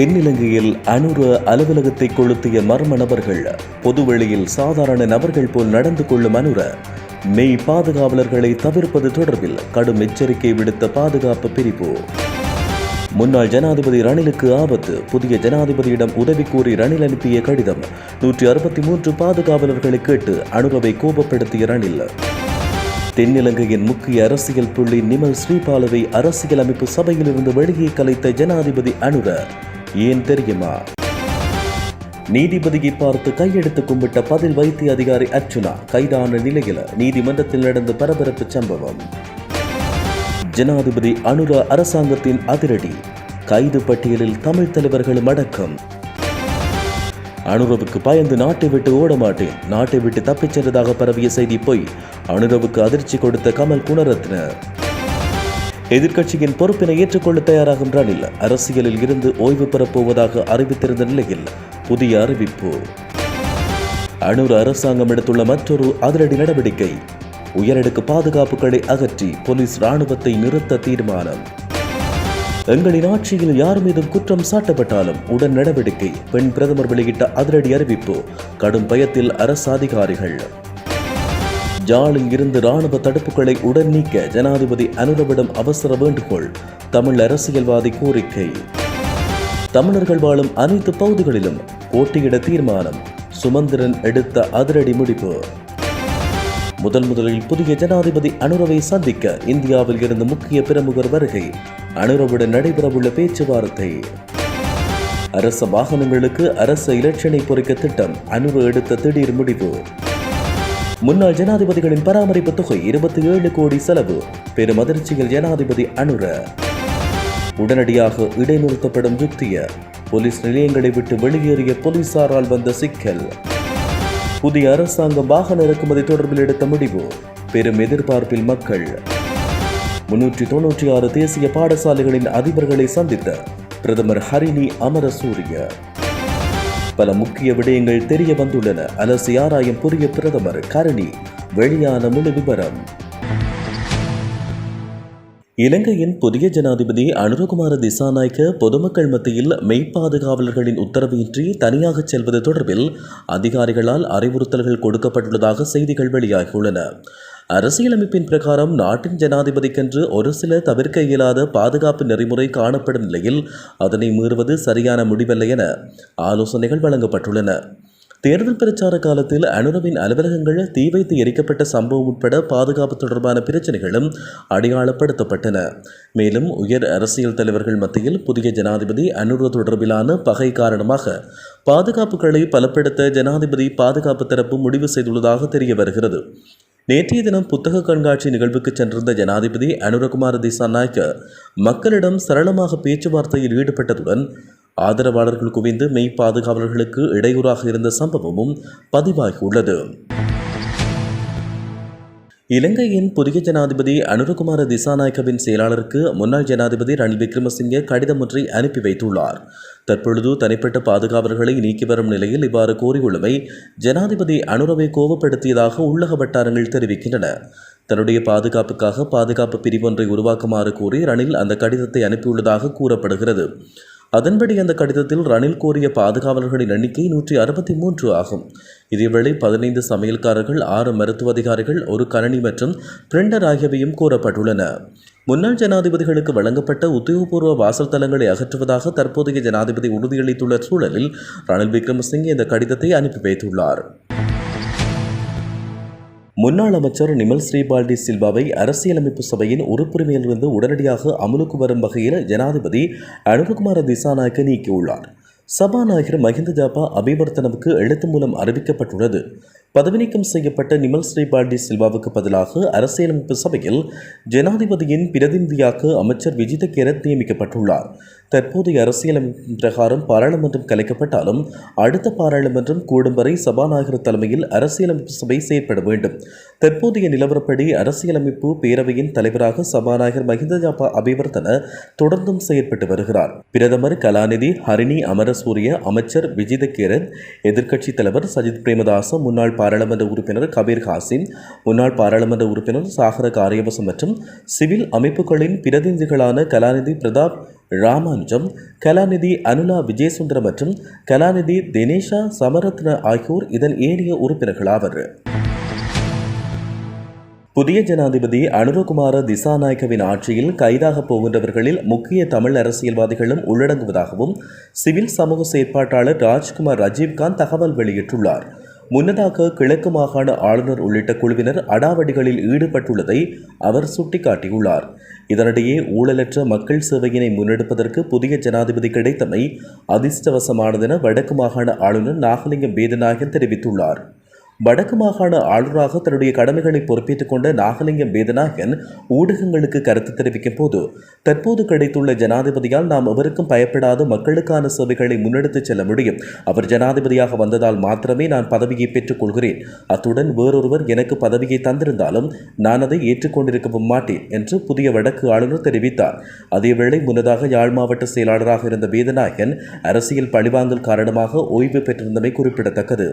தென்னிலங்கையில் அனுர அலுவலகத்தை கொளுத்திய மர்ம நபர்கள் பொதுவெளியில் சாதாரண நபர்கள் போல் நடந்து கொள்ளும் அனுர மெய் பாதுகாவலர்களை தவிர்ப்பது தொடர்பில் கடும் எச்சரிக்கை விடுத்த பாதுகாப்பு பிரிவு முன்னாள் ஜனாதிபதி ரணிலுக்கு ஆபத்து புதிய ஜனாதிபதியிடம் உதவி கோரி ரணில் அனுப்பிய கடிதம் நூற்றி அறுபத்தி மூன்று பாதுகாவலர்களை கேட்டு அனுரவை கோபப்படுத்திய ரணில். தென்னிலங்கையின் முக்கிய அரசியல் புள்ளி நிமல் ஸ்ரீபாலவை அரசியலமைப்பு சபையிலிருந்து வெளியே கலைத்த ஜனாதிபதி அனுர ஏன் தெரியுமா? நீதிபதியை பார்த்து கையெடுத்து கும்பிட்ட பதில் வைத்திய அதிகாரி அர்ச்சுனா கைதான நிலையில் நீதிமன்றத்தில் நடந்த பரபரப்பு சம்பவம். ஜனாதிபதி அனுரா அரசாங்கத்தின் அதிரடி கைது பட்டியலில் தமிழ் தலைவர்களும் அடக்கம் அனுரவுக்கு பயந்து நாட்டை விட்டு ஓட மாட்டேன். நாட்டை விட்டு தப்பிச் சென்றதாக பரவிய செய்தி பொய் அனுரவுக்கு அதிர்ச்சி கொடுத்த கமல் குணரத்ன. எதிர்க்கட்சியின் பொறுப்பினை ஏற்றுக்கொள்ள தயாராகும் ரணில் அரசியலில் இருந்து ஓய்வு பெறப்போவதாக அறிவித்திருந்த நிலையில் புதிய அறிவிப்பு. அனுர அரசாங்கம் எடுத்துள்ள மற்றொரு அதிரடி நடவடிக்கை உயரடுக்கு பாதுகாப்புகளை அகற்றி போலீஸ் ராணுவத்தை நிறுத்த தீர்மானம். எங்களின் ஆட்சியில் யார் மீதும் குற்றம் சாட்டப்பட்டாலும் உடன் நடவடிக்கை பெண் பிரதமர் வெளியிட்ட அதிரடி அறிவிப்பு. கடும் பயத்தில் அரசு அதிகாரிகள் ஜாலில் இருந்து ராணுவ தடுப்புகளை உடன் நீக்க ஜனாதிபதி அனுரவிடம் அவசர வேண்டுகோள் தமிழ் அரசியல்வாதி கோரிக்கை. தமிழர்கள் வாழும் அனைத்து பகுதிகளிலும் போட்டியிட தீர்மானம் சுமந்திரன் எடுத்த அதிரடி முடிவு முதல் முதலில் புதிய ஜனாதிபதி அனுரவை சந்திக்க இந்தியாவில் இருந்து முக்கிய பிரமுகர் வருகை அனுரவுடன் நடைபெறவுள்ள பேச்சுவார்த்தை. அரச வாகனங்களுக்கு அரச இலட்சணை பொறிக்க திட்டம் அனுர எடுத்த திடீர் முடிவு. முன்னாள் ஜனாதிபதிகளின் பராமரிப்பு தொகை இருபத்தி ஏழு கோடி செலவு. பெரும் அதிர்ச்சியில் ஜனாதிபதி அனுர. உடனடியாக இடைநிறுத்தப்படும் யுக்திய. போலீஸ் நிலையங்களை விட்டு வெளியேறிய போலீசாரால் வந்த சிக்கல். புதிய அரசாங்கம் வாகன இறக்குமதி தொடர்பில் எடுத்த முடிவு. பெரும் எதிர்பார்ப்பில் மக்கள். முன்னூற்றி தொன்னூற்றி ஆறு தேசிய பாடசாலைகளின் அதிபர்களை சந்தித்த பிரதமர் ஹரிணி அமரசூரிய. பல முக்கிய விடயங்கள் தெரிய வந்துள்ளன. அலசி ஆராயும் புதிய பிரதமர் கரணி வெளியான முழு விவரம் இலங்கையின் புதிய ஜனாதிபதி அனுரகுமார திசாநாயக்க பொதுமக்கள் மத்தியில் மெய்ப்பாதுகாவலர்களின் உத்தரவின்றி தனியாக செல்வது தொடர்பில் அதிகாரிகளால் அறிவுறுத்தல்கள் கொடுக்கப்பட்டுள்ளதாக செய்திகள் வெளியாகியுள்ளன. அரசியலமைப்பின் பிரகாரம் நாட்டின் ஜனாதிபதிக்கென்று ஒரு சில தவிர்க்க இயலாத பாதுகாப்பு நெறிமுறை காணப்படும் நிலையில் அதனை மீறுவது சரியான முடிவல்ல என ஆலோசனைகள் வழங்கப்பட்டுள்ளன. தேர்தல் பிரச்சார காலத்தில் அனுரவின் அலுவலகங்கள் தீ வைத்து எரிக்கப்பட்ட சம்பவம் உட்பட பாதுகாப்பு தொடர்பான பிரச்சனைகளும் அடையாளப்படுத்தப்பட்டன. மேலும் உயர் அரசியல் தலைவர்கள் மத்தியில் புதிய ஜனாதிபதி அனுர தொடர்பிலான பகை காரணமாக பாதுகாப்புகளை பலப்படுத்த ஜனாதிபதி பாதுகாப்பு தரப்பு முடிவு செய்துள்ளதாக தெரிய வருகிறது நேற்றைய தினம் புத்தக கண்காட்சி நிகழ்வுக்கு சென்றிருந்த ஜனாதிபதி அனுரகுமார் திசாநாயக்க மக்களிடம் சரளமாக பேச்சுவார்த்தையில் ஈடுபட்டதுடன் ஆதரவாளர்கள் குவிந்து மெய் பாதுகாவலர்களுக்கு இடையூறாக இருந்த சம்பவமும் பதிவாகியுள்ளது. இலங்கையின் புதிய ஜனாதிபதி அனுரகுமார திசாநாயக்கவின் செயலாளருக்கு முன்னாள் ஜனாதிபதி ரணில் விக்ரமசிங்கே கடிதம் ஒன்றை அனுப்பி வைத்துள்ளார். தற்பொழுது தனிப்பட்ட பாதுகாவலர்களை நீக்கி வரும் நிலையில் இவ்வாறு கோரியுள்ளமை ஜனாதிபதி அனுரவை கோபப்படுத்தியதாக உள்ளக வட்டாரங்கள் தெரிவிக்கின்றன. தன்னுடைய பாதுகாப்புக்காக பாதுகாப்பு பிரிவொன்றை உருவாக்குமாறு கூறி ரணில் அந்த கடிதத்தை அனுப்பியுள்ளதாக கூறப்படுகிறது. அதன்படி அந்த கடிதத்தில் ரணில் கோரிய பாதுகாவலர்களின் எண்ணிக்கை நூற்றி அறுபத்தி மூன்று ஆகும். இதேவேளை பதினைந்து சமையல்காரர்கள் ஆறு மருத்துவ அதிகாரிகள் ஒரு கணனி மற்றும் பிரிண்டர் ஆகியவையும் கூறப்பட்டுள்ளன. முன்னாள் ஜனாதிபதிகளுக்கு வழங்கப்பட்ட உத்தியோகபூர்வ வாசல் தலங்களை அகற்றுவதாக தற்போதைய ஜனாதிபதி உறுதியளித்துள்ள சூழலில் ரணில் விக்ரமசிங்கே இந்த கடிதத்தை அனுப்பி வைத்துள்ளார். முன்னாள் அமைச்சர் நிமல் ஸ்ரீபால்டி சில்வாவை அரசியலமைப்பு சபையின் உறுப்புரிமையிலிருந்து உடனடியாக அமலுக்கு வரும் வகையில் ஜனாதிபதி அனுபகுமார திசாநாயக்க நீக்கியுள்ளார். சபாநாயகர் மஹிந்த ஜாபா அபிவர்த்தனவுக்கு எழுத்து மூலம் அறிவிக்கப்பட்டுள்ளது. பதவி நீக்கம் செய்யப்பட்ட நிமல் ஸ்ரீபால்டி சில்வாவுக்கு பதிலாக அரசியலமைப்பு சபையில் ஜனாதிபதியின் பிரதிநிதியாக அமைச்சர் விஜித கேரத் நியமிக்கப்பட்டுள்ளார். தற்போதைய அரசியலமைப்பின் பிரகாரம் பாராளுமன்றம் கலைக்கப்பட்டாலும் அடுத்த பாராளுமன்றம் கூடும் வரை சபாநாயகர் தலைமையில் அரசியலமைப்பு சபை செயற்பட வேண்டும். தற்போதைய நிலவரப்படி அரசியலமைப்பு பேரவையின் தலைவராக சபாநாயகர் மஹிந்த ஜாபா அபிவர்த்தன தொடர்ந்தும் செயற்பட்டு வருகிறார். பிரதமர் கலாநிதி ஹரிணி அமரசூரிய அமைச்சர் விஜித கேரத் எதிர்க்கட்சித் தலைவர் சஜித் பிரேமதாச முன்னாள் பாராளுமன்ற உறுப்பினர் கபீர் ஹாசிம் முன்னாள் பாராளுமன்ற உறுப்பினர் சாகர காரியவசம் மற்றும் சிவில் அமைப்புகளின் பிரதிநிதிகளான கலாநிதி பிரதாப் ராமானுஜம் கலாநிதி அனுலா விஜயசுந்தரம் மற்றும் கலாநிதி தினேஷா சமரத்ன ஆகியோர் இதன் ஏனைய உறுப்பினர்களாவர். புதிய ஜனாதிபதி அனுரகுமார திசாநாயக்கவின் ஆட்சியில் கைதாக போகின்றவர்களில் முக்கிய தமிழ் அரசியல்வாதிகளும் உள்ளடங்குவதாகவும் சிவில் சமூக செயற்பாட்டாளர் ராஜ்குமார் ரஜீவ்காந்த் தகவல் வெளியிட்டுள்ளார். முன்னதாக கிழக்கு மாகாண ஆளுநர் உள்ளிட்ட குழுவினர் அடாவடிகளில் ஈடுபட்டுள்ளதை அவர் சுட்டிக்காட்டியுள்ளார். இதனிடையே ஊழலற்ற மக்கள் சேவையினை முன்னெடுப்பதற்கு புதிய ஜனாதிபதி கிடைத்தமை அதிர்ஷ்டவசமானதென வடக்கு மாகாண ஆளுநர் நாகலிங்கம் வேதநாயகன் தெரிவித்துள்ளார். வடக்கு மாகாண ஆளுநராக தன்னுடைய கடமைகளை பொறுப்பேற்றுக் கொண்ட நாகலிங்கம் வேதநாயகன் ஊடகங்களுக்கு கருத்து தெரிவிக்கும் போது தற்போது கிடைத்துள்ள ஜனாதிபதியால் நாம் எவருக்கும் பயப்படாத மக்களுக்கான சேவைகளை முன்னெடுத்துச் செல்ல முடியும். அவர் ஜனாதிபதியாக வந்ததால் மாத்திரமே நான் பதவியை பெற்றுக் கொள்கிறேன். அத்துடன் வேறொருவர் எனக்கு பதவியை தந்திருந்தாலும் நான் அதை ஏற்றுக்கொண்டிருக்கவும் மாட்டேன் என்று புதிய வடக்கு ஆளுநர் தெரிவித்தார். அதேவேளை முன்னதாக யாழ் மாவட்ட செயலாளராக இருந்த வேதநாயகன் அரசியல் பழிவாங்கல் காரணமாக ஓய்வு பெற்றிருந்தமை குறிப்பிடத்தக்கது.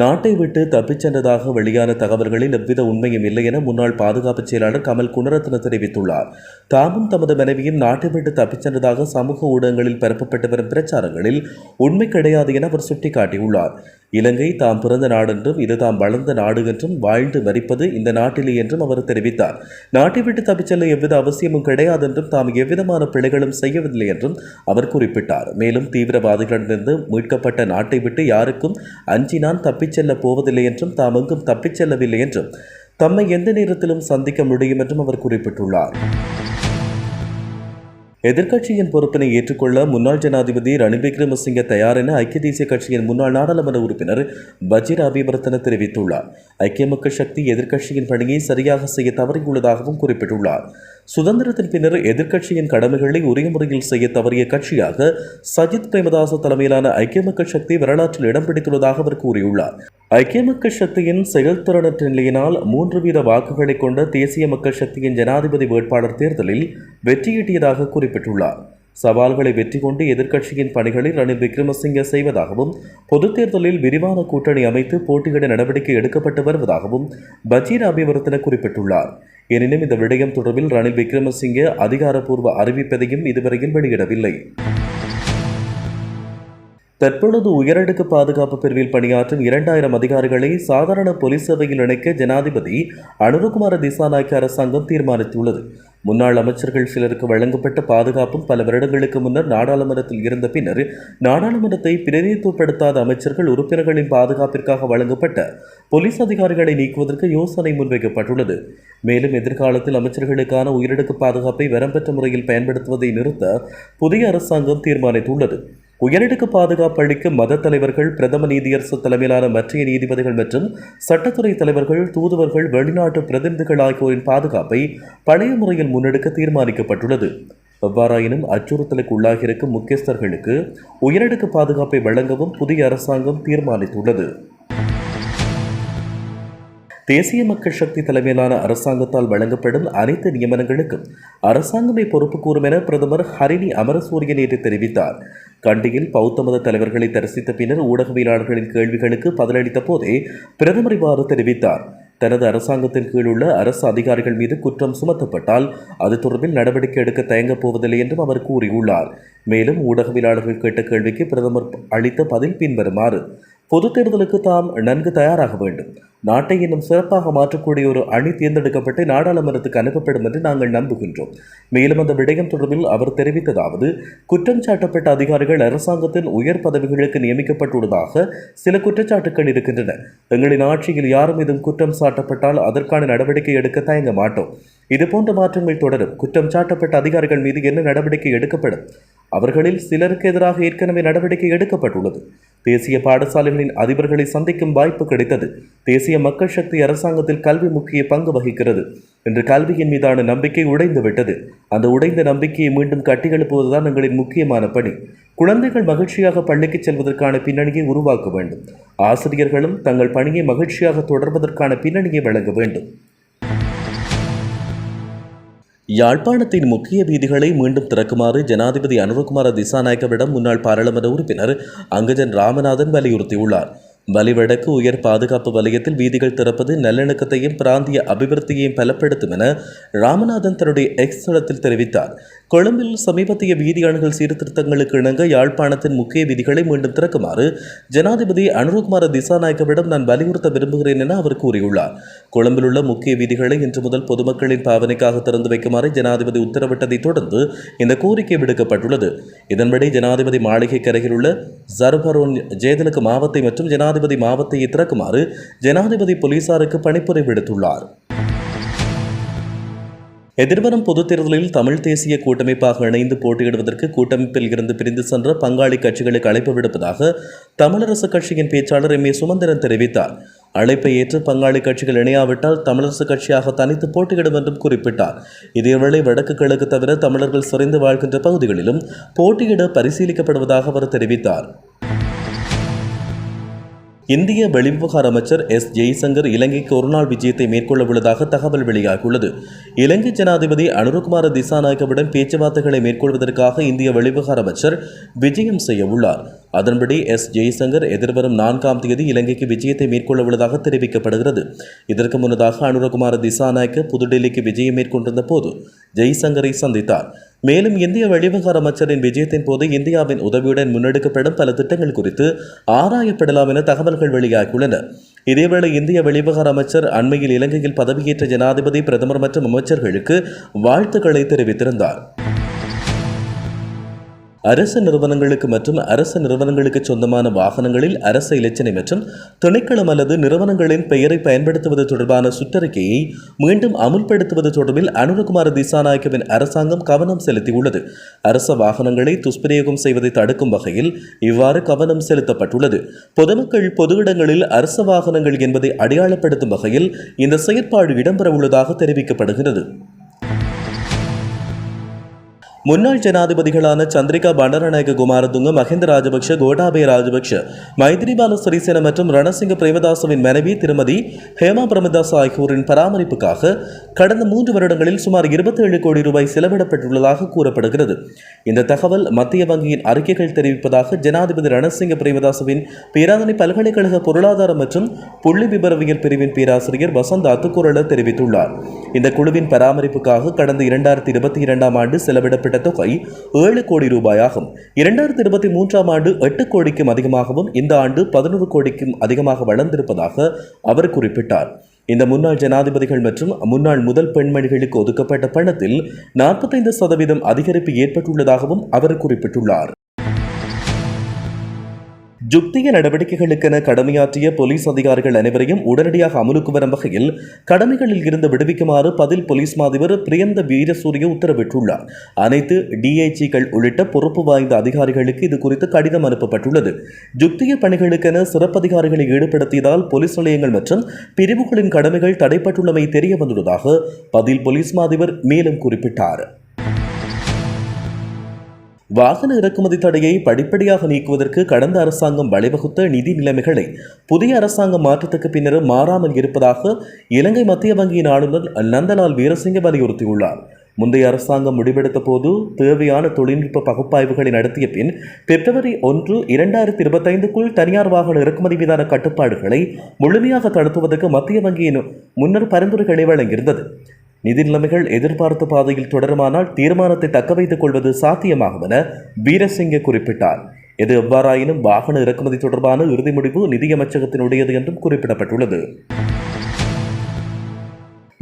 நாட்டை விட்டு தப்பிச் சென்றதாக வெளியான தகவல்களில் எவ்வித உண்மையும் இல்லை என முன்னாள் பாதுகாப்பு செயலாளர் கமல் குணரத்ன தெரிவித்துள்ளார். தாமும் தமது மனைவியும் நாட்டை விட்டு தப்பிச் சென்றதாக சமூக ஊடகங்களில் பரப்பப்பட்டு வரும் பிரச்சாரங்களில் உண்மை கிடையாது என அவர் சுட்டிக்காட்டியுள்ளார். இலங்கை தாம் பிறந்த நாடென்றும் இது தாம் வளர்ந்த நாடு என்றும் வாழ்ந்து மறிப்பது இந்த நாட்டிலே என்றும் அவர் தெரிவித்தார். நாட்டை விட்டு தப்பிச் செல்ல எவ்வித அவசியமும் கிடையாது என்றும் தாம் எவ்விதமான பிழைகளும் செய்யவில்லை என்றும் அவர் குறிப்பிட்டார். மேலும் தீவிரவாதிகளிடமிருந்து மீட்கப்பட்ட நாட்டை விட்டு யாருக்கும் அஞ்சினான் தப்பிச் செல்லப் போவதில்லை என்றும் தாம் எங்கும் தப்பிச் செல்லவில்லை என்றும் தம்மை எந்த நேரத்திலும் சந்திக்க முடியும் என்றும் அவர் குறிப்பிட்டுள்ளார். எதிர்க்கட்சியின் பொறுப்பினை ஏற்றுக்கொள்ள முன்னாள் ஜனாதிபதி ரணில் விக்ரமசிங்க தயார் என ஐக்கிய தேசிய கட்சியின் முன்னாள் நாடாளுமன்ற உறுப்பினர் பஜீர் அபிவர்த்தன தெரிவித்துள்ளார். ஐக்கிய மக்கள் சக்தி எதிர்க்கட்சியின் பணியை சரியாக செய்ய தவறியுள்ளதாகவும் குறிப்பிட்டுள்ளார். சுதந்திரத்தின் பின்னர் எதிர்க்கட்சியின் கடமைகளை உரிய முறையில் செய்ய தவறிய கட்சியாக சஜித் பிரேமதாச தலைமையிலான ஐக்கிய மக்கள் சக்தி வரலாற்றில் இடம் பிடித்துள்ளதாக அவர் கூறியுள்ளார். ஐக்கிய மக்கள் சக்தியின் செயல்திறனற்ற நிலையினால் மூன்று வீத வாக்குகளை கொண்ட தேசிய மக்கள் சக்தியின் ஜனாதிபதி வேட்பாளர் தேர்தலில் வெற்றியீட்டியதாக குறிப்பிட்டுள்ளார். சவால்களை வெற்றி கொண்டு எதிர்க்கட்சியின் பணிகளை ரணில் விக்ரமசிங்க செய்வதாகவும் பொதுத் தேர்தலில் விரிவான கூட்டணி அமைத்து போட்டியிட நடவடிக்கை எடுக்கப்பட்டு வருவதாகவும் பஜீர் அபிவர்த்தன குறிப்பிட்டுள்ளார். எனினும் இந்த விடயம் தொடர்பில் ரணில் விக்ரமசிங்கே அதிகாரப்பூர்வ அறிவிப்பதையும் இதுவரையில் வெளியிடவில்லை. தற்பொழுது உயரடுக்கு பாதுகாப்பு பிரிவில் பணியாற்றும் இரண்டாயிரம் அதிகாரிகளை சாதாரண போலீஸ் சேவையில் இணைக்க ஜனாதிபதி அனுருகுமார திசாநாயக்க அரசாங்கம் தீர்மானித்துள்ளது. முன்னாள் அமைச்சர்கள் சிலருக்கு வழங்கப்பட்ட பாதுகாப்பும் பல வருடங்களுக்கு முன்னர் நாடாளுமன்றத்தில் இருந்த பின்னர் நாடாளுமன்றத்தை பிரதிநிதித்துவப்படுத்தாத அமைச்சர்கள் உறுப்பினர்களின் பாதுகாப்பிற்காக வழங்கப்பட்ட போலீஸ் அதிகாரிகளை நீக்குவதற்கு யோசனை முன்வைக்கப்பட்டுள்ளது. மேலும் எதிர்காலத்தில் அமைச்சர்களுக்கான உயரடுக்கு பாதுகாப்பை வரம்பெற்ற முறையில் பயன்படுத்துவதை நிறுத்த புதிய அரசாங்கம் தீர்மானித்துள்ளது. உயரடுக்கு பாதுகாப்பு அளிக்கும் மத தலைவர்கள் பிரதம நீதியரசு தலைமையிலான மற்றைய நீதிபதிகள் மற்றும் சட்டத்துறை தலைவர்கள் தூதுவர்கள் வெளிநாட்டு பிரதிநிதிகள் ஆகியோரின் பாதுகாப்பை பழைய முறையில் முன்னெடுக்க தீர்மானிக்கப்பட்டுள்ளது. எவ்வாறாயினும் அச்சுறுத்தலுக்கு உள்ளாகியிருக்கும் முக்கியஸ்தர்களுக்கு உயரடுக்கு பாதுகாப்பை வழங்கவும் புதிய அரசாங்கம் தீர்மானித்துள்ளது. தேசிய மக்கள் சக்தி தலைமையிலான அரசாங்கத்தால் வழங்கப்படும் அனைத்து நியமனங்களுக்கும் அரசாங்கமே பொறுப்பு கூறும் என பிரதமர் ஹரிணி அமரசூரிய நேற்று தெரிவித்தார். கண்டியில் பௌத்த மத தலைவர்களை தரிசித்த பின்னர் ஊடகவியலாளர்களின் கேள்விகளுக்கு பதிலளித்த போதே பிரதமர் இவ்வாறு தெரிவித்தார். தனது அரசாங்கத்தின் கீழ் உள்ள அரசு அதிகாரிகள் மீது குற்றம் சுமத்தப்பட்டால் அது தொடர்பில் நடவடிக்கை எடுக்க தயங்கப் போவதில்லை என்றும் அவர் கூறியுள்ளார். மேலும் ஊடகவியலாளர்கள் கேட்ட கேள்விக்கு பிரதமர் அளித்த பதில் பின்வருமாறு பொது தேர்தலுக்கு தாம் நன்கு தயாராக வேண்டும். நாட்டை இன்னும் சிறப்பாக மாற்றக்கூடிய ஒரு அணி தேர்ந்தெடுக்கப்பட்டு நாடாளுமன்றத்துக்கு அனுப்பப்படும் என்று நாங்கள் நம்புகின்றோம். மேலும் அந்த விடயம் தொடர்பில் அவர் தெரிவித்ததாவது குற்றம் சாட்டப்பட்ட அதிகாரிகள் அரசாங்கத்தின் உயர் பதவிகளுக்கு நியமிக்கப்பட்டுள்ளதாக சில குற்றச்சாட்டுகள் இருக்கின்றன. எங்களின் ஆட்சியில் யாரும் மீதும் குற்றம் சாட்டப்பட்டால் அதற்கான நடவடிக்கை எடுக்க தயங்க மாட்டோம். இதுபோன்ற மாற்றங்கள் தொடரும். குற்றம் சாட்டப்பட்ட அதிகாரிகள் மீது என்ன நடவடிக்கை எடுக்கப்படும்? அவர்களில் சிலருக்கு எதிராக ஏற்கனவே நடவடிக்கை எடுக்கப்பட்டுள்ளது. தேசிய பாடசாலைகளின் அதிபர்களை சந்திக்கும் வாய்ப்பு கிடைத்தது. தேசிய மக்கள் சக்தி அரசாங்கத்தில் கல்வி முக்கிய பங்கு வகிக்கிறது. இன்று கல்வியின் மீதான நம்பிக்கை உடைந்து விட்டது அந்த உடைந்த நம்பிக்கையை மீண்டும் கட்டியெழுப்புவதுதான் எங்களின் முக்கியமான பணி. குழந்தைகள் மகிழ்ச்சியாக பள்ளிக்கு செல்வதற்கான பின்னணியை உருவாக்க வேண்டும். ஆசிரியர்களும் தங்கள் பணியை மகிழ்ச்சியாக தொடர்வதற்கான பின்னணியை வழங்க வேண்டும். யாழ்ப்பாணத்தின் முக்கிய வீதிகளை மீண்டும் திறக்குமாறு ஜனாதிபதி அனுரகுமார திசாநாயக்கவிடம் முன்னாள் பாராளுமன்ற உறுப்பினர் அங்கஜன் ராமநாதன் வலியுறுத்தியுள்ளார். வலிவடக்கு உயர் பாதுகாப்பு வலயத்தில் வீதிகள் திறப்பது நல்லிணக்கத்தையும் பிராந்திய அபிவிருத்தியையும் பலப்படுத்தும் என ராமநாதன் தன்னுடைய எக்ஸ் தளத்தில் தெரிவித்தார். கொழும்பில் சமீபத்திய வீதி அணுகல் சீர்திருத்தங்களுக்கு இணங்க யாழ்ப்பாணத்தின் முக்கிய வீதிகளை மீண்டும் திறக்குமாறு ஜனாதிபதி அனுருகுமார திசாநாயக்கவிடம் நான் வலியுறுத்த விரும்புகிறேன் என அவர் கூறியுள்ளார். கொழும்பில் உள்ள முக்கிய வீதிகளை இன்று முதல் பொதுமக்களின் பாவனைக்காக திறந்து வைக்குமாறு ஜனாதிபதி உத்தரவிட்டதைத் தொடர்ந்து இந்த கோரிக்கை விடுக்கப்பட்டுள்ளது. இதன்படி ஜனாதிபதி மாளிகைக்கு கரையில் உள்ள ஜர்பரோன் ஜேதலுக்கு மாவத்தை மற்றும் ஜனாதிபதி மாவத்தையை திறக்குமாறு ஜனாதிபதி போலீசாருக்கு பணிப்புரை விடுத்துள்ளார். எதிர்வரும் பொதுத் தேர்தலில் தமிழ் தேசிய கூட்டமைப்பாக இணைந்து போட்டியிடுவதற்கு கூட்டமைப்பில் இருந்து பிரிந்து சென்ற பங்காளி கட்சிகளுக்கு அழைப்பு விடுப்பதாக தமிழரசு கட்சியின் பேச்சாளர் எம் ஏ சுமந்திரன் தெரிவித்தார். அழைப்பை ஏற்று பங்காளி கட்சிகள் இணையாவிட்டால் தமிழரசு கட்சியாக தனித்து போட்டியிடும் என்றும் குறிப்பிட்டார். இதேவேளை வடக்கு கிழக்கு தவிர தமிழர்கள் சிறைந்து வாழ்கின்ற பகுதிகளிலும் போட்டியிட பரிசீலிக்கப்படுவதாக அவர் தெரிவித்தார். இந்திய வெளிவிவகார அமைச்சர் எஸ். ஜெய்சங்கர் இலங்கைக்கு ஒருநாள் விஜயத்தை மேற்கொள்ள உள்ளதாக தகவல் வெளியாகியுள்ளது. இலங்கை ஜனாதிபதி அனுருகுமார திசாநாயகவிடம் பேச்சுவார்த்தைகளை மேற்கொள்வதற்காக இந்திய வெளிவிவகார அமைச்சர் விஜயம் செய்ய உள்ளார். அதன்படி எஸ். ஜெய்சங்கர் எதிர்வரும் நான்காம் தேதி இலங்கைக்கு விஜயத்தை மேற்கொள்ள உள்ளதாக தெரிவிக்கப்படுகிறது. இதற்கு முன்னதாக அனுரகுமார திசாநாயக்க புதுடெல்லிக்கு விஜயம் மேற்கொண்டிருந்த போது ஜெய்சங்கரை சந்தித்தார். மேலும் இந்திய வெளிவிவகார அமைச்சரின் விஜயத்தின் போது இந்தியாவின் உதவியுடன் முன்னெடுக்கப்படும் பல திட்டங்கள் குறித்து ஆராயப்படலாம் என தகவல்கள் வெளியாகியுள்ளன. இதேவேளை இந்திய வெளிவிவகார அமைச்சர் அண்மையில் இலங்கையில் பதவியேற்ற ஜனாதிபதி பிரதமர் மற்றும் அமைச்சர்களுக்கு வாழ்த்துக்களை தெரிவித்திருந்தார். அரசு நிறுவனங்களுக்கு மற்றும் அரசு நிறுவனங்களுக்கு சொந்தமான வாகனங்களில் அரசு இலச்சினை மற்றும் திணைக்களம் அல்லது நிறுவனங்களின் பெயரை பயன்படுத்துவது தொடர்பான சுற்றறிக்கையை மீண்டும் அமுல்படுத்துவது தொடர்பில் அனுரகுமார திசாநாயக்கவின் அரசாங்கம் கவனம் செலுத்தியுள்ளது. அரச வாகனங்களை துஷ்பிரயோகம் செய்வதை தடுக்கும் வகையில் இவ்வாறு கவனம் செலுத்தப்பட்டுள்ளது. பொதுமக்கள் பொது இடங்களில் அரச வாகனங்கள் என்பதை அடையாளப்படுத்தும் வகையில் இந்த செயற்பாடு இடம்பெறவுள்ளதாக தெரிவிக்கப்படுகிறது. முன்னாள் ஜனாதிபதிகளான சந்திரிகா பண்டரநாயக குமாரதுங்க மஹிந்த ராஜபக்ஷ கோட்டாபய ராஜபக்ஷ மைத்ரிபால சிறிசேன மற்றும் ரணசிங்க பிரேமதாசவின் மனைவி திருமதி ஹேமா பிரமதாஸ் ஆகியோரின் பராமரிப்புக்காக கடந்த மூன்று வருடங்களில் சுமார் 27 கோடி ரூபாய் செலவிடப்பட்டுள்ளதாக கூறப்படுகிறது. இந்த தகவல் மத்திய வங்கியின் அறிக்கைகள் தெரிவிப்பதாக ஜனாதிபதி ரணசிங்க பிரேமதாசவின் பேராதனை பல்கலைக்கழக பொருளாதாரம் மற்றும் புள்ளி விபரவியல் பிரிவின் பேராசிரியர் வசந்த் அத்துக்குரல தெரிவித்துள்ளார். இந்த குழுவின் பராமரிப்புக்காக கடந்த இரண்டாயிரத்தி இருபத்தி இரண்டாம் ஆண்டு செலவிடப்பட்ட தொகை ஏழு கோடி ரூபாயாகும். இரண்டாயிரத்தி இருபத்தி மூன்றாம் ஆண்டு எட்டு கோடிக்கும் அதிகமாகவும் இந்த ஆண்டு பதினோரு கோடிக்கும் அதிகமாக வளர்ந்திருப்பதாக அவர் குறிப்பிட்டார். இந்த முன்னாள் ஜனாதிபதிகள் மற்றும் முன்னாள் முதல் பெண்மணிகளுக்கு ஒதுக்கப்பட்ட பணத்தில் நாற்பத்தைந்து சதவீதம் அதிகரிப்பு ஏற்பட்டுள்ளதாகவும் அவர் குறிப்பிட்டுள்ளார். ஜுக்திய நடவடிக்கைகளுக்கென கடமையாற்றிய போலீஸ் அதிகாரிகள் அனைவரையும் உடனடியாக அமலுக்கு வரும் வகையில் கடமைகளில் இருந்து விடுவிக்குமாறு பதில் போலீஸ் மாதிபர் பிரியந்த வீரசூரிய உத்தரவிட்டுள்ளார். அனைத்து டிஐஜிகள் உள்ளிட்ட பொறுப்பு வாய்ந்த அதிகாரிகளுக்கு இது குறித்து கடிதம் அனுப்பப்பட்டுள்ளது. ஜுக்திய பணிகளுக்கென சிறப்பதிகாரிகளை ஈடுபடுத்தியதால் போலீஸ் நிலையங்கள் மற்றும் பிரிவுகளின் கடமைகள் தடைப்பட்டுள்ளமை தெரிய வந்துள்ளதாக பதில் போலீஸ் மாதிபர் மேலும் குறிப்பிட்டார். வாகன இறக்குமதி தடையை படிப்படியாக நீக்குவதற்கு கடந்த அரசாங்கம் வழிவகுத்த நிதி நிலைமைகளை புதிய அரசாங்கம் மாற்றத்துக்கு பின்னர் மாறாமல் இருப்பதாக இலங்கை மத்திய வங்கியின் ஆளுநர் நந்தலால் வீரசிங்க வலியுறுத்தியுள்ளார். முந்தைய அரசாங்கம் முடிவெடுத்த போது தேவையான தொழில்நுட்ப பகுப்பாய்வுகளை நடத்திய பின் பிப்ரவரி ஒன்று இரண்டாயிரத்தி இருபத்தைந்துக்குள் தனியார் வாகன இறக்குமதி மீதான கட்டுப்பாடுகளை முழுமையாக தடுத்துவதற்கு மத்திய வங்கியின் முன்னர் பரிந்துரைகளை வழங்கியிருந்தது. நிதி நிலைமைகள் எதிர்பார்த்த பாதையில் தொடருமானால் தீர்மானத்தை தக்கவைத்துக் கொள்வது சாத்தியமாகும் என வீரசிங்க குறிப்பிட்டார். எது எவ்வாறாயினும் வாகன இறக்குமதி தொடர்பான இறுதி முடிவு நிதியமைச்சகத்தினுடையது என்றும் குறிப்பிடப்பட்டுள்ளது.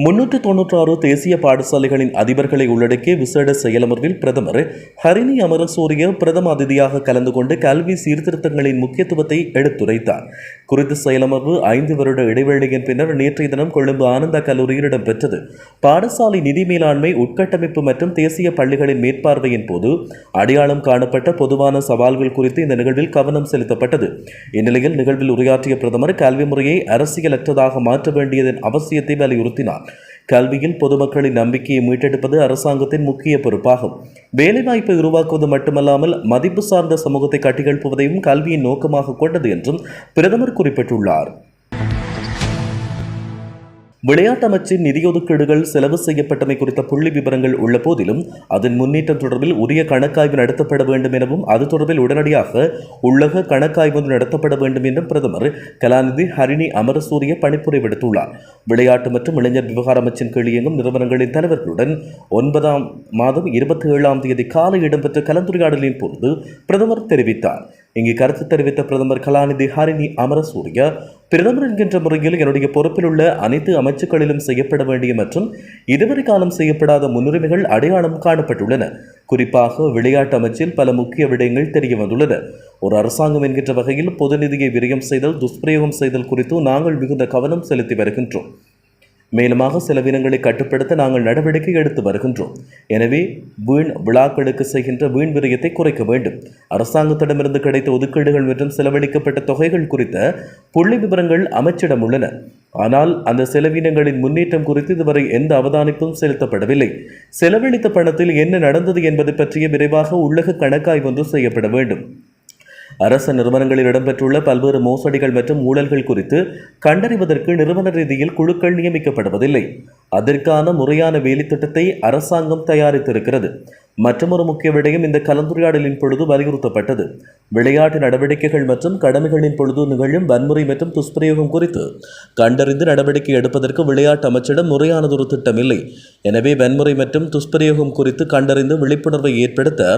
முன்னூற்று தொன்னூற்றாறு தேசிய பாடசாலைகளின் அதிபர்களை உள்ளடக்கிய விசேட செயலமர்வில் பிரதமர் ஹரிணி அமரசூரிய பிரதம அதிதியாக கலந்து கொண்டு கல்வி சீர்திருத்தங்களின் முக்கியத்துவத்தை எடுத்துரைத்தார். குறித்த செயலமர்வு ஐந்து வருட இடைவெளியின் பின்னர் நேற்றைய தினம் கொழும்பு ஆனந்தா கல்லூரியில் இடம்பெற்றது பாடசாலை நிதி மேலாண்மை உட்கட்டமைப்பு மற்றும் தேசிய பள்ளிகளின் மேற்பார்வையின் போது அடையாளம் காணப்பட்ட பொதுவான சவால்கள் குறித்து இந்த நிகழ்வில் கவனம் செலுத்தப்பட்டது. இந்நிலையில் நிகழ்வில் உரையாற்றிய பிரதமர் கல்வி முறையை அரசியலற்றதாக மாற்ற வேண்டியதன் அவசியத்தை வலியுறுத்தினார். கல்வியில் பொதுமக்களின் நம்பிக்கையை மீட்டெடுப்பது அரசாங்கத்தின் முக்கிய பொறுப்பாகும். வேலைவாய்ப்பை உருவாக்குவது மட்டுமல்லாமல் மதிப்பு சார்ந்த சமூகத்தை கட்டியெழுப்புவதையும் கல்வியின் நோக்கமாக கொண்டது என்றும் பிரதமர் குறிப்பிட்டுள்ளார். விளையாட்டு அமைச்சின் நிதி ஒதுக்கீடுகள் செலவு செய்யப்பட்டமை குறித்த புள்ளி விவரங்கள் உள்ள போதிலும் அதன் முன்னேற்றம் தொடர்பில் உரிய கணக்காய்வு நடத்தப்பட வேண்டும் எனவும் அது தொடர்பில் உடனடியாக உள்ளக கணக்காய்வு நடத்தப்பட வேண்டும் என்றும் பிரதமர் கலாநிதி ஹரிணி அமரசூரிய பணிப்புரை விடுத்துள்ளார். விளையாட்டு மற்றும் இளைஞர் விவகார அமைச்சின் கீழ் இயங்கும் நிறுவனங்களின் தலைவர்களுடன் ஒன்பதாம் மாதம் இருபத்தி ஏழாம் தேதி காலை இடம்பெற்ற கலந்துரையாடலின் போது பிரதமர் தெரிவித்தார். இங்கு கருத்து தெரிவித்த பிரதமர் கலாநிதி ஹரிணி அமரசூரிய பிரதமர் என்கின்ற முறையில் என்னுடைய பொறுப்பில் உள்ள அனைத்து அமைச்சுக்களிலும் செய்யப்பட வேண்டிய மற்றும் இதுவரை காலம் செய்யப்படாத முன்னுரிமைகள் அடையாளம் காணப்பட்டுள்ளன. குறிப்பாக விளையாட்டு அமைச்சில் பல முக்கிய விடயங்கள் தெரிய வந்துள்ளன. ஒரு அரசாங்கம் என்கின்ற வகையில் பொது நிதியை விரயம் செய்தல் துஷ்பிரயோகம் செய்தல் குறித்து நாங்கள் மிகுந்த கவனம் செலுத்தி வருகின்றோம். மேலுமாக செலவினங்களை கட்டுப்படுத்த நாங்கள் நடவடிக்கை எடுத்து வருகின்றோம். எனவே வீண் விழாக்களுக்கு செய்கின்ற வீண் விரயத்தை குறைக்க வேண்டும். அரசாங்கத்திடமிருந்து கிடைத்த ஒதுக்கீடுகள் மற்றும் செலவழிக்கப்பட்ட தொகைகள் குறித்த புள்ளி விவரங்கள் அமைச்சிடம் உள்ளன. ஆனால் அந்த செலவினங்களின் முன்னேற்றம் குறித்து இதுவரை எந்த அவதானிப்பும் செலுத்தப்படவில்லை. செலவழித்த பணத்தில் என்ன நடந்தது என்பது பற்றிய விரைவாக உள்ளக கணக்காய்வொன்று செய்யப்பட வேண்டும். அரச நிறுவனங்களில் இடம்பெற்றுள்ள பல்வேறு மோசடிகள் மற்றும் ஊழல்கள் குறித்து கண்டறிவதற்கு நிறுவன ரீதியில் குழுக்கள் நியமிக்கப்படுவதில்லை. அதற்கான முறையான வேலைத்திட்டத்தை அரசாங்கம் தயாரித்திருக்கிறது. மற்றொரு முக்கிய விடயம் இந்த கலந்துரையாடலின் பொழுது வலியுறுத்தப்பட்டது. விளையாட்டு நடவடிக்கைகள் மற்றும் கடமைகளின் பொழுது நிகழும் வன்முறை மற்றும் துஷ்பிரயோகம் குறித்து கண்டறிந்து நடவடிக்கை எடுப்பதற்கு விளையாட்டு அமைச்சிடம் முறையானதொரு திட்டம் இல்லை எனவே வன்முறை மற்றும் துஷ்பிரயோகம் குறித்து கண்டறிந்து விழிப்புணர்வை ஏற்படுத்த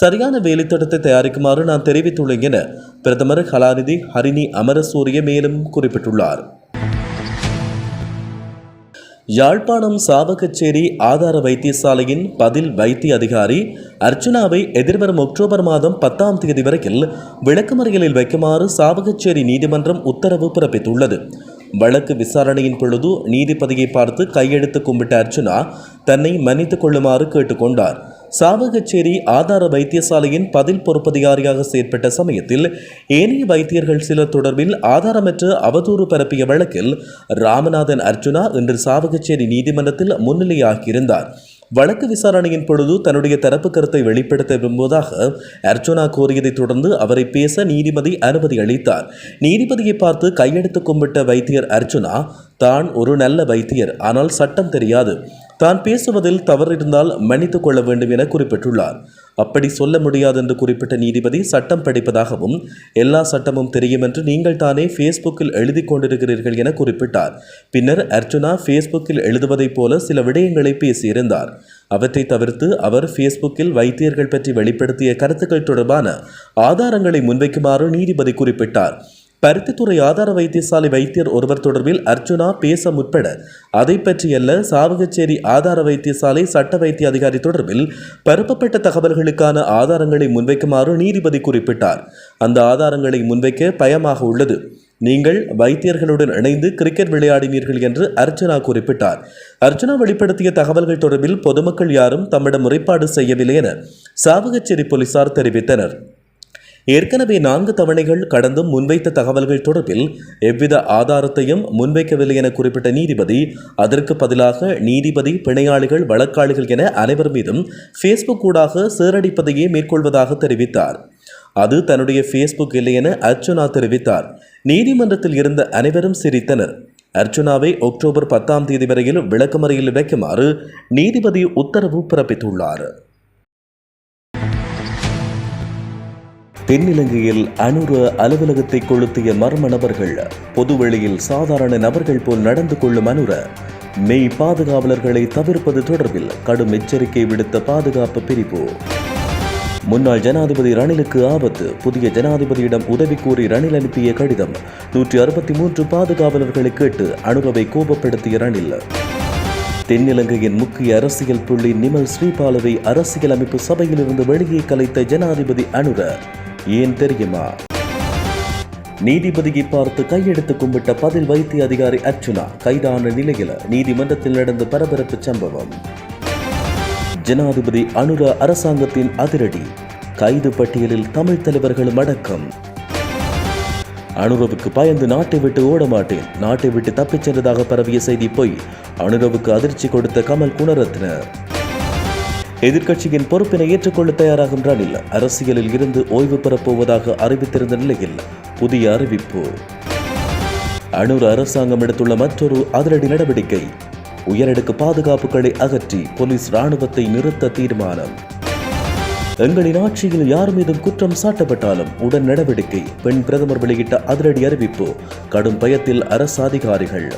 சரியான வேலைத்திட்டத்தை தயாரிக்குமாறு நான் தெரிவித்துள்ளேன் என பிரதமர் கலாநிதி ஹரிணி அமரசூரிய மேலும் குறிப்பிட்டுள்ளார். யாழ்ப்பாணம் சாவகச்சேரி ஆதார வைத்தியசாலையின் பதில் வைத்திய அதிகாரி அர்ச்சனாவை எதிர்வரும் அக்டோபர் மாதம் பத்தாம் தேதி வரையில் விளக்கமறியலில் வைக்குமாறு சாவகச்சேரி நீதிமன்றம் உத்தரவு பிறப்பித்துள்ளது. வழக்கு விசாரணையின் பொழுது நீதிபதியை பார்த்து கையெழுத்து கும்பிட்ட அர்ச்சனா தன்னை மன்னித்துக் கொள்ளுமாறு கேட்டுக்கொண்டார். சாவகச்சேரி ஆதார வைத்தியசாலையின் பதில் பொறுப்பதிகாரியாக செயற்பட்ட சமயத்தில் ஏனைய வைத்தியர்கள் சிலர் தொடர்பில் ஆதாரமற்ற அவதூறு பரப்பிய வழக்கில் ராமநாதன் அர்ச்சுனா இன்று சாவகச்சேரி நீதிமன்றத்தில் முன்னிலையாகியிருந்தார். வழக்கு விசாரணையின் பொழுது தன்னுடைய தரப்பு கருத்தை வெளிப்படுத்த விரும்புவதாக அர்ச்சுனா கோரியதைத் தொடர்ந்து அவரை பேச நீதிபதி அனுமதி அளித்தார். நீதிபதியை பார்த்து கையெடுத்து கும்பிட்ட வைத்தியர் அர்ச்சுனா தான் ஒரு நல்ல வைத்தியர் ஆனால் சட்டம் தெரியாது. தான் பேசுவதில் தவறிருந்தால் மன்னித்துக் கொள்ள வேண்டும் என குறிப்பிட்டுள்ளார். அப்படி சொல்ல முடியாது என்று குறிப்பிட்ட நீதிபதி சட்டம் படிப்பதாகவும் எல்லா சட்டமும் தெரியும் என்று நீங்கள் தானே ஃபேஸ்புக்கில் எழுதி கொண்டிருக்கிறீர்கள் என குறிப்பிட்டார். பின்னர் அர்ஜுனா ஃபேஸ்புக்கில் எழுதுவதைப் போல சில விடயங்களை பேசியிருந்தார். அவற்றை தவிர்த்து அவர் ஃபேஸ்புக்கில் வைத்தியர்கள் பற்றி வெளிப்படுத்திய கருத்துக்கள் தொடர்பான ஆதாரங்களை முன்வைக்குமாறு நீதிபதி குறிப்பிட்டார். பருத்தித்துறை ஆதார வைத்தியசாலை வைத்தியர் ஒருவர் தொடர்பில் அர்ஜுனா பேச முற்பட. அதை பற்றியல்ல சாவகச்சேரி ஆதார வைத்தியசாலை சட்ட வைத்திய அதிகாரி தொடர்பில் பரப்பப்பட்ட தகவல்களுக்கான ஆதாரங்களை முன்வைக்குமாறு நீதிபதி குறிப்பிட்டார். அந்த ஆதாரங்களை முன்வைக்க பயமாக உள்ளது. நீங்கள் வைத்தியர்களுடன் இணைந்து கிரிக்கெட் விளையாடினீர்கள் என்று அர்ச்சனா குறிப்பிட்டார். அர்ச்சனா வெளிப்படுத்திய தகவல்கள் தொடர்பில் பொதுமக்கள் யாரும் தம்மிடம் முறைப்பாடு செய்யவில்லை என சாவகச்சேரி போலீசார் தெரிவித்தனர். ஏற்கனவே நான்கு தவணைகள் கடந்தும் முன்வைத்த தகவல்கள் தொடர்பில் எவ்வித ஆதாரத்தையும் முன்வைக்கவில்லை என குறிப்பிட்ட நீதிபதி அதற்கு பதிலாக நீதிபதி பிணையாளிகள் வழக்காளிகள் என அனைவர் மீதும் ஃபேஸ்புக் ஊடாக சேரடிப்பதையே மேற்கொள்வதாக தெரிவித்தார். அது தன்னுடைய ஃபேஸ்புக் இல்லை என அர்ச்சுனா தெரிவித்தார். நீதிமன்றத்தில் இருந்த அனைவரும் சிரித்தனர். அர்ச்சுனாவை அக்டோபர் பத்தாம் தேதி வரையில் விளக்கமறையில் வைக்குமாறு நீதிபதி உத்தரவு பிறப்பித்துள்ளார். தென்னிலங்கையில் அனுர அலுவலகத்தை கொளுத்திய மர்ம நபர்கள் பொதுவெளியில் சாதாரண நபர்கள் போல் நடந்து கொள்ளும் அனுர மெய் பாதுகாவலர்களை தவிர்ப்பது தொடர்பில் கடும் எச்சரிக்கை விடுத்த பாதுகாப்பு பிரிவு முன்னாள் ஜனாதிபதி ரணிலுக்கு ஆபத்து புதிய ஜனாதிபதியிடம் உதவி கோரி ரணில் அனுப்பிய கடிதம் நூற்றி அறுபத்தி மூன்று பாதுகாவலர்களை கேட்டு அனுரவை கோபப்படுத்திய ரணில். தென்னிலங்கையின் முக்கிய அரசியல் புள்ளி நிமல் ஸ்ரீபாலவை அரசியல் அமைப்பு சபையிலிருந்து வெளியே கலைத்த ஜனாதிபதி அனுர ஏன் தெரியுமா? நீதிபதியை பார்த்து கையெடுத்து கும்பிட்ட பதில் வைத்திய அதிகாரி அர்ச்சுனா கைதான நிலையில் நீதிமன்றத்தில் நடந்த பரபரப்பு சம்பவம். ஜனாதிபதி அனுர அரசாங்கத்தின் அதிரடி கைது பட்டியலில் தமிழ் தலைவர்களும் அடக்கம். அனுரவுக்கு பயந்து நாட்டை விட்டு ஓட மாட்டேன். நாட்டை விட்டு தப்பிச் சென்றதாக பரவிய செய்தி போய் அனுரவுக்கு அதிர்ச்சி கொடுத்த கமல் குணரத்ன. எதிர்க்கட்சியின் பொறுப்பினை ஏற்றுக்கொள்ள தயாராகும் ரணில் அரசியலில் இருந்து ஓய்வு பெறப்போவதாக அறிவித்திருந்த நிலையில் புதிய அறிவிப்பு. அனூர் அரசாங்கம் எடுத்துள்ள மற்றொரு அதிரடி நடவடிக்கை உயரடுக்கு பாதுகாப்புகளை அகற்றி போலீஸ் ராணுவத்தை நிறுத்த தீர்மானம். எங்களின் ஆட்சியில் யார் மீதும் குற்றம் சாட்டப்பட்டாலும் உடன் நடவடிக்கை பெண் பிரதமர் வெளியிட்ட அதிரடி அறிவிப்பு கடும் பயத்தில் அரசு அதிகாரிகள்.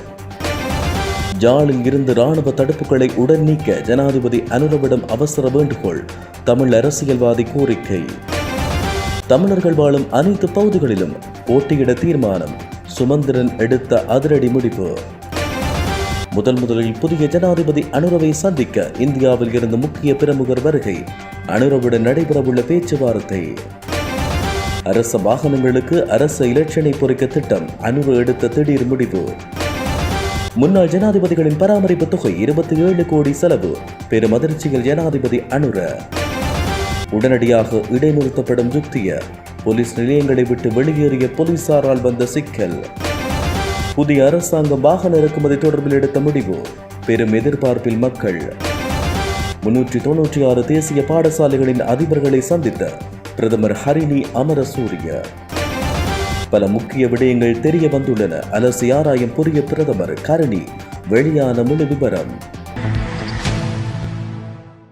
ஜாலில் இருந்து ராணுவ தடுப்புகளை உடன் நீக்க ஜனாதிபதி அனுரவிடம் அவசர வேண்டுகோள் தமிழ் அரசியல்வாதி கோரிக்கை. தமிழர்கள் வாழும் அனைத்து பகுதிகளிலும் போட்டியிட தீர்மானம் சுமந்திரன் எடுத்த அதிரடி முடிவு. முதல் முதலில் புதிய ஜனாதிபதி அனுரவை சந்திக்க இந்தியாவில் இருந்து முக்கிய பிரமுகர் வருகை அனுரவுடன் நடைபெறவுள்ள பேச்சுவார்த்தை. அரச வாகனங்களுக்கு அரச இலட்சணை பொறிக்க திட்டம் அனுர எடுத்த திடீர் முடிவு. முன்னாள் ஜனாதிபதிகளின் பராமரிப்பு தொகை இருபத்தி ஏழு கோடி செலவு. பெரும் அதிர்ச்சியில் ஜனாதிபதி அனுர. உடனடியாக இடைநிறுத்தப்படும் யுக்திய. போலீஸ் நிலையங்களை விட்டு வெளியேறிய போலீசாரால் வந்த சிக்கல். புதிய அரசாங்கம் வாகன இறக்குமதி தொடர்பில் எடுத்த முடிவு. பெரும் எதிர்பார்ப்பில் மக்கள். முன்னூற்றி தொன்னூற்றி ஆறு தேசிய பாடசாலைகளின் அதிபர்களை சந்தித்த பிரதமர் ஹரிணி அமரசூரிய. பல முக்கிய விடயங்கள் தெரிய வந்துள்ளன. அலசி ஆராயும் புதிய பிரதமர் கரணி. வெளியான முழு விவரம்